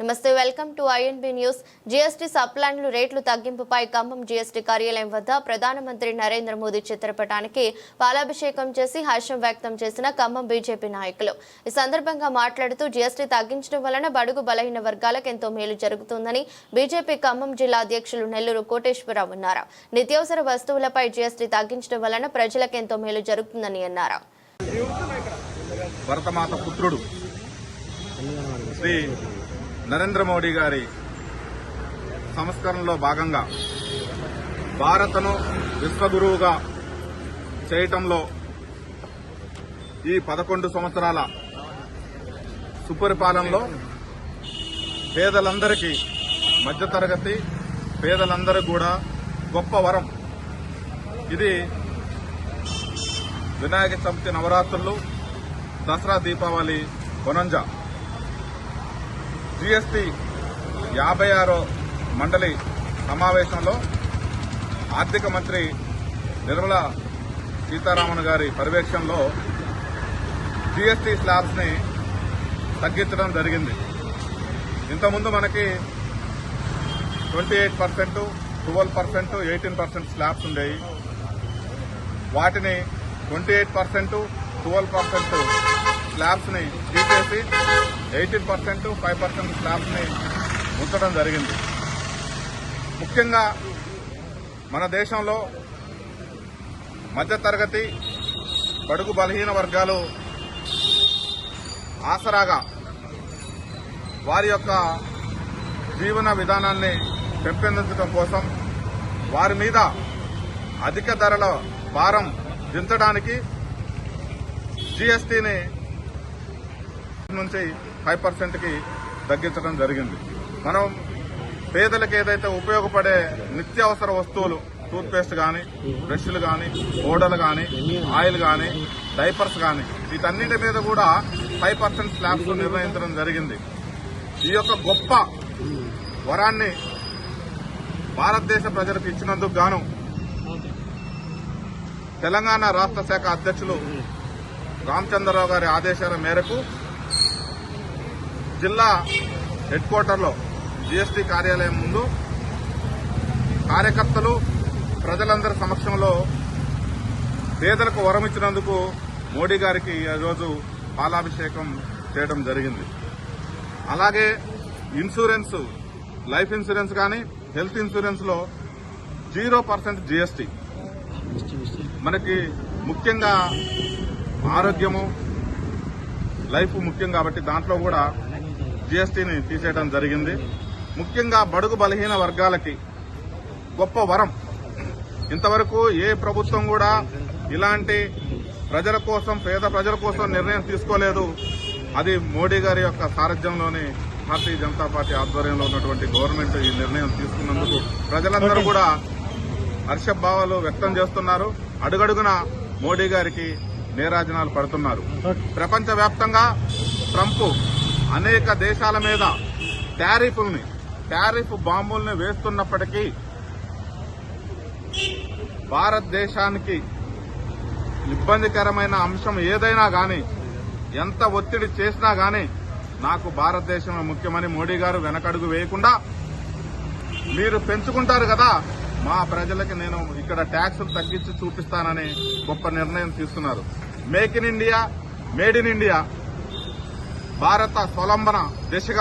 నమస్తే welcome to INB news GST సప్లాన్లు రేట్లు తగ్గింపుపై ఖమ్మం జీఎస్టీ కార్యాలయం వద్ద ప్రధానమంత్రి నరేంద్ర మోదీ చిత్రపటానికి పాలాభిషేకం చేసి హర్షం వ్యక్తం చేసిన ఖమ్మం బీజేపీ నాయకులు. ఈ సందర్భంగా మాట్లాడుతూ జీఎస్టీ తగ్గించడం వలన బడుగు బలహీన వర్గాలకు ఎంతో మేలు జరుగుతుందని బీజేపీ ఖమ్మం జిల్లా అధ్యక్షులు నెల్లూరు కోటేశ్వరరావు అన్నారు. నిత్యావసర వస్తువులపై జీఎస్టీ తగ్గించడం వలన ప్రజలకు ఎంతో మేలు జరుగుతుందని అన్నారు. భరతమాత పుత్రుడు శ్రీ నరేంద్ర మోడీ గారి సంస్కరణలో భాగంగా భారత్ను విశ్వగురువుగా చేయటంలో ఈ పదకొండు సంవత్సరాల సుపరిపాలనలో పేదలందరికీ మధ్యతరగతి పేదలందరూ కూడా గొప్ప వరం. ఇది వినాయక చవితి నవరాత్రులు దసరా దీపావళి కొనంజా జీఎస్టీ యాభై ఆరో మండలి సమావేశంలో ఆర్థిక మంత్రి నిర్మలా సీతారామన్ గారి పర్యవేక్షణలో జీఎస్టీ స్లాబ్స్ని తగ్గించడం జరిగింది. ఇంతకుముందు మనకి twenty eight percent twelve percent eighteen percent slabs ఉండేవి. వాటిని twenty eight percent twelve percent స్లాబ్స్ని తీసేసి ఎయిటీన్ పర్సెంట్ ఫైవ్ పర్సెంట్ స్లాబ్స్ని ఉంచడం జరిగింది. ముఖ్యంగా మన దేశంలో మధ్యతరగతి బడుగు బలహీన వర్గాలు ఆసరాగా వారి యొక్క జీవన విధానాన్ని పెంపొందించడం కోసం వారి మీద అధిక ధరల భారం దించడానికి జీఎస్టీని నుంచి ఫైవ్ పర్సెంట్కి తగ్గించడం జరిగింది. మనం పేదలకు ఏదైతే ఉపయోగపడే నిత్యావసర వస్తువులు టూత్పేస్ట్ కానీ బ్రష్లు కానీ ఓడలు కానీ ఆయిల్ కానీ డైపర్స్ కానీ వీటన్నిటి మీద కూడా ఫైవ్ పర్సెంట్ స్లాబ్స్ నిర్ణయించడం జరిగింది. ఈ యొక్క గొప్ప వరాన్ని భారతదేశ ప్రజలకు ఇచ్చినందుకు గాను తెలంగాణ రాష్ట్ర శాఖ అధ్యక్షులు రామచంద్రరావు గారి ఆదేశాల మేరకు జిల్లా హెడ్ క్వార్టర్లో జీఎస్టీ కార్యాలయం ముందు కార్యకర్తలు ప్రజలందరి సమక్షంలో పేదలకు వరం ఇచ్చినందుకు మోడీ గారికి ఈరోజు పాలాభిషేకం చేయడం జరిగింది. అలాగే ఇన్సూరెన్స్ లైఫ్ ఇన్సూరెన్స్ కానీ హెల్త్ ఇన్సూరెన్స్లో జీరో పర్సెంట్ జీఎస్టీ. మనకి ముఖ్యంగా ఆరోగ్యము లైఫ్ ముఖ్యం కాబట్టి దాంట్లో కూడా జీఎస్టీని తీసేయడం జరిగింది. ముఖ్యంగా బడుగు బలహీన వర్గాలకి గొప్ప వరం. ఇంతవరకు ఏ ప్రభుత్వం కూడా ఇలాంటి ప్రజల కోసం పేద ప్రజల కోసం నిర్ణయం తీసుకోలేదు. అది మోడీ గారి యొక్క సారథ్యంలోని భారతీయ జనతా పార్టీ ఆధ్వర్యంలో ఉన్నటువంటి గవర్నమెంట్ ఈ నిర్ణయం తీసుకున్నందుకు ప్రజలందరూ కూడా హర్షభావాలు వ్యక్తం చేస్తున్నారు. అడుగడుగున మోడీ గారికి నేరాజనాలు పడుతున్నారు. ప్రపంచ వ్యాప్తంగా ట్రంప్ అనేక దేశాల మీద టారిఫ్ల్ని టారిఫ్ బాంబుల్ని వేస్తున్నప్పటికీ భారతదేశానికి ఇబ్బందికరమైన అంశం ఏదైనా గాని ఎంత ఒత్తిడి చేసినా గాని నాకు భారతదేశమే ముఖ్యమని మోడీ గారు వెనకడుగు వేయకుండా మీరు పెంచుకుంటారు కదా మా ప్రజలకి నేను ఇక్కడ ట్యాక్సులు తగ్గించి చూపిస్తానని గొప్ప నిర్ణయం తీసుకున్నారు. Make in India made in India. భారత స్వలంబన దిశగా